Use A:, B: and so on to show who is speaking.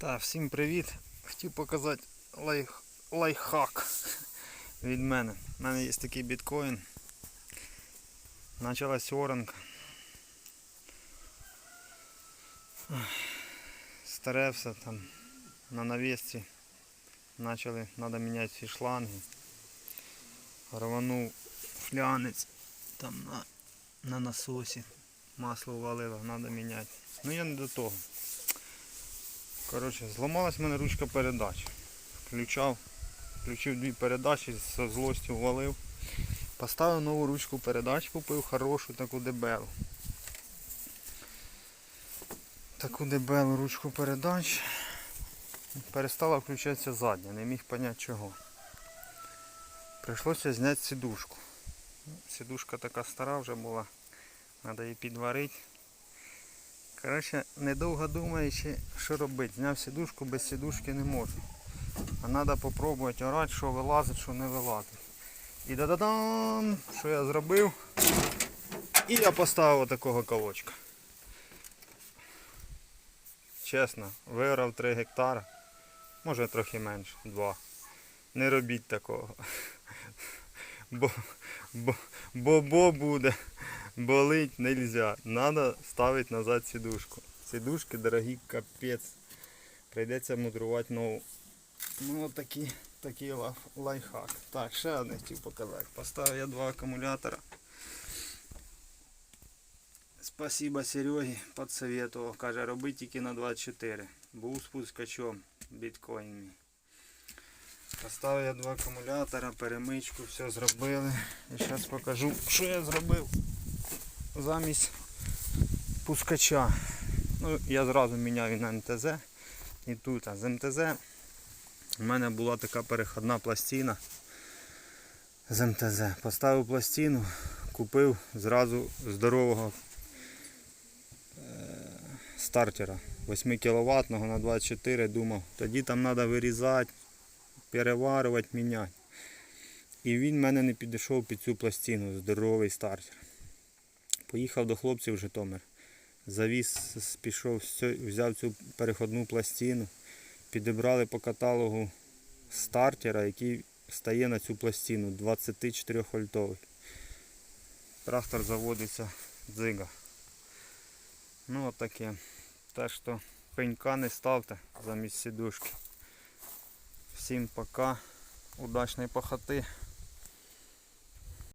A: Так, всім привіт. Хотів показати лайф, лайфхак від мене. У мене є такий біткоін. Почалась оранка. Старе все там на навісці. Почали, треба міняти всі шланги. Рванув флянець там на, на насосі. Масло валило, треба міняти. Ну я не до того. Коротше, зламалась в мене ручка передач. Включав, включив дві передачі, з злостю ввалив. Поставив нову ручку передач, купив хорошу таку дебелу. Таку дебелу ручку передач. Перестала включатися задня, не міг поняти чого. Прийшлося зняти сідушку. Сідушка така стара вже була. Треба її підварити. Коротше, недовго думаючи, що робити. Зняв сідушку, без сідушки не можу. А треба спробувати орати, що вилазить, що не вилазить. І да-да-дам! Що я зробив? І я поставив такого колочка. Чесно, виграв 3 гектари. Може трохи менше, 2. Не робіть такого. Бо, бо, бо, бо буде. Болить нельзя. Надо ставити назад сідушку. Сідушки дорогі капець. Прийдеться мудрувати нову. Ну от такий, такий лайф, лайфхак. Так, ще одне хотів показати. Поставив я два акумулятора. Спасибо Серегі, подсоветував. Каже, роби тільки на 24. Був спускачом біткоін. Поставив я два акумулятора, перемичку, все зробили. І зараз покажу, що я зробив замість пускача. Ну, я зразу міняю на МТЗ. І тут а з МТЗ у мене була така переходна пластина з МТЗ. Поставив пластину, купив зразу здорового е, стартера 8 кВт на 24 думав. Тоді там треба вирізати, переварювати, міняти. І він в мене не підійшов під цю пластину, здоровий стартер. Поїхав до хлопців в Житомир. Завіз, пішов, взяв цю переходну пластину. Підібрали по каталогу стартера, який стає на цю пластину 24 вольтовий. Трактор заводиться дзига. Ну от. Так що пенька не ставте замість сідушки. Всім пока. Удачної пахоти.